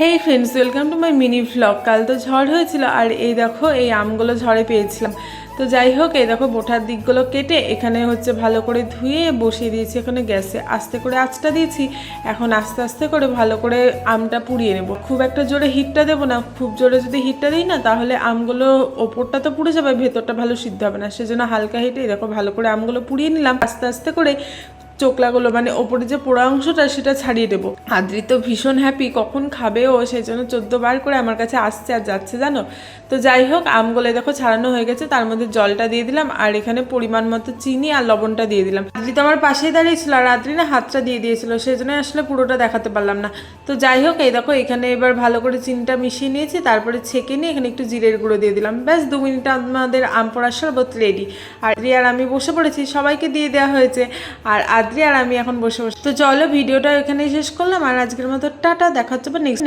Hey friends welcome to my mini vlog কাল তো ঝড় হয়েছিল আর এই দেখো, এই আমগুলো ঝড়ে পেয়েছিলাম। তো যাই হোক, এই দেখো বোঠার দিকগুলো কেটে এখানে হচ্ছে ভালো করে ধুয়ে বসিয়ে দিয়েছি এখানে গ্যাসে। আস্তে করে আঁচটা দিয়েছি, এখন আস্তে আস্তে করে ভালো করে আমটা পুড়িয়ে নেব। খুব একটা জোরে হিটটা দেবো না, খুব জোরে যদি হিটটা দিই না, তাহলে আমগুলো ওপরটা তো পুড়ে যাবে, ভেতরটা ভালো সিদ্ধ হবে না। সেজন্য হালকা হিটে দেখো ভালো করে আমগুলো পুড়িয়ে নিলাম। আস্তে আস্তে করে চোকলাগুলো মানে ওপরে যে পোড়া অংশটা সেটা ছাড়িয়ে দেবো। আদ্রি তো ভীষণ হ্যাপি কখন খাবে ও? সেই জন্য চোদ্দ বার করে আমার কাছে আসছে আর যাচ্ছে, জানো? তো যাই হোক আমগুলো দেখো ছাড়ানো হয়ে গেছে, তার মধ্যে জলটা দিয়ে দিলাম আর এখানে পরিমাণ মতো চিনি আর লবণটা দিয়ে দিলাম। আদ্রি তো আমার পাশেই দাঁড়িয়েছিল আর আদ্রি না হাতটা দিয়ে দিয়েছিল, সেই জন্য আসলে পুরোটা দেখাতে পারলাম না। তো যাই হোক, এই দেখো, এখানে এবার ভালো করে চিনিটা মিশিয়ে নিয়েছি, তারপরে ছেঁকে নিয়ে এখানে একটু জিরের গুঁড়ো দিয়ে দিলাম। ব্যাস, দু মিনিট আমাদের আম পড়ার শরবত রেডি আর আর আমি বসে পড়েছি, সবাইকে দিয়ে দেওয়া হয়েছে। আর আদ্রি আর আমি এখন বসে বসে। তো চলো, ভিডিওটা এখানেই শেষ করলাম, আর আজকের মতো টাটা, দেখা হচ্ছে নেক্সট